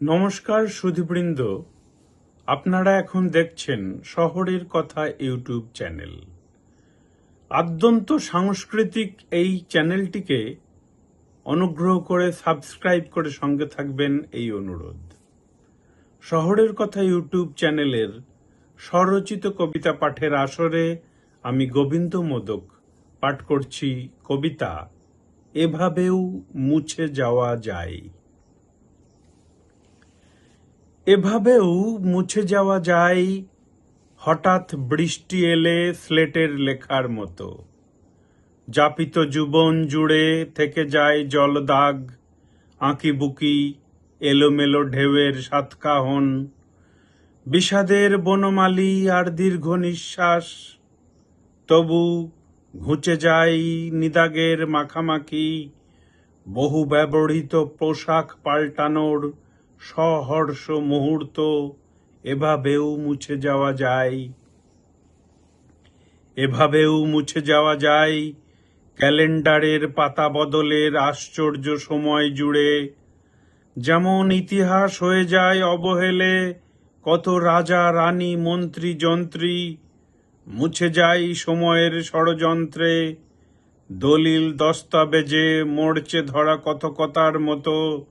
নমস্কার সুধীবৃন্দ। আপনারা এখন দেখছেন শহরের কথা ইউটিউব চ্যানেল। আদ্যন্ত সাংস্কৃতিক এই চ্যানেলটিকে অনুগ্রহ করে সাবস্ক্রাইব করে সঙ্গে থাকবেন এই অনুরোধ। শহরের কথা ইউটিউব চ্যানেলের স্বরচিত কবিতা পাঠের আসরে আমি গোবিন্দ মোদক পাঠ করছি কবিতা, এভাবেও মুছে যাওয়া যায়। এভাবেও মুছে যাওয়া যায় হঠাৎ বৃষ্টি এলে স্লেটের লেখার মতো। যাপিত জীবন জুড়ে থেকে যায় জলদাগ, আঁকিবুকি, এলোমেলো ঢেউয়ের সাতকাহন বিষাদের বনমালী আর দীর্ঘ নিঃশ্বাস, তবু ঘুচে যায় নিদাগের মাখামাখি বহু ব্যবহৃত পোশাক পাল্টানোর সহর্ষ মুহূর্ত, এভাবেও মুছে যাওয়া যায়। এভাবেও মুছে যাওয়া যায় ক্যালেন্ডারের পাতা বদলের আশ্চর্য সময় জুড়ে। যেমন ইতিহাস হয়ে যায় অবহেলে, কত রাজা, রানী, মন্ত্রী, যন্ত্রী মুছে যায় সময়ের ষড়যন্ত্রে। দলিল, দস্তাবেজে মরচে ধরা কথকতার মতো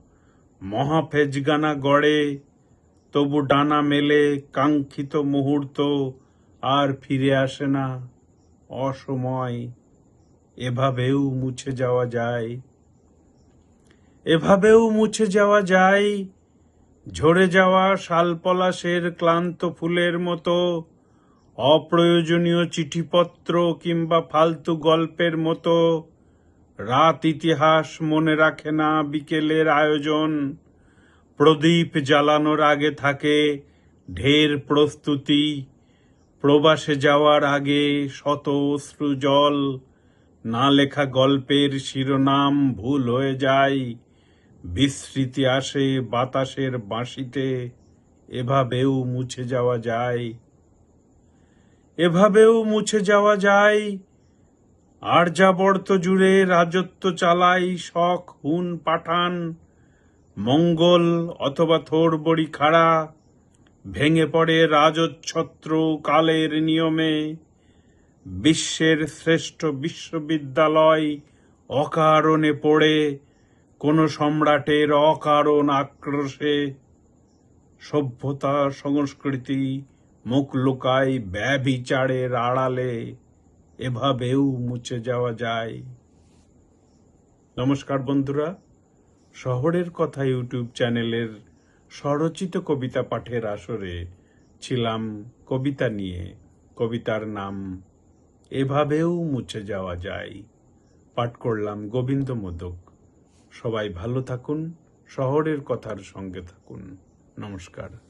মহাফেজগানা গড়ে, তবু ডানা মেলে কাঙ্ক্ষিত মুহূর্ত আর ফিরে আসে না। অসময় এভাবেও মুছে যাওয়া যায়। এভাবেও মুছে যাওয়া যায়। ঝরে যাওয়া শালপলাশের ক্লান্ত ফুলের মতো, অপ্রয়োজনীয় চিঠিপত্র কিংবা ফালতু গল্পের মতো। রাত ইতিহাস মনে রাখে না বিকেলের আয়োজন। প্রদীপ জ্বালানোর আগে থাকে ঢের প্রস্তুতি। প্রবাসে যাওয়ার আগে শত অশ্রু জল, না লেখা গল্পের শিরোনাম ভুল হয়ে যায়। বিস্মৃতি আসে বাতাসের বাঁশিতে, এভাবেও মুছে যাওয়া যায়। এভাবেও মুছে যাওয়া যায় আর্যাবর্ত জুড়ে রাজত্ব চালাই শখ, হুন, পাঠান, মঙ্গল অথবা থোর, বড়ি, খাড়া, ভেঙে পড়ে রাজচ্ছত্র কালের নিয়মে, বিশ্বের শ্রেষ্ঠ বিশ্ববিদ্যালয় অকারণে পড়ে, কোন সম্রাটের অকারণ আক্রোশে, সভ্যতা, সংস্কৃতি মুখ লুকায় ব্যবিচারের আড়ালে এভাবেও মুছে যাওয়া যায়। নমস্কার বন্ধুরা, শহরের কথা ইউটিউব চ্যানেলের স্বরচিত কবিতা পাঠের আসরে ছিলাম কবিতা নিয়ে। কবিতার নাম, এভাবেও মুছে যাওয়া যায়। পাঠ করলাম গোবিন্দ মোদক। সবাই ভালো থাকুন, শহরের কথার সঙ্গে থাকুন। নমস্কার।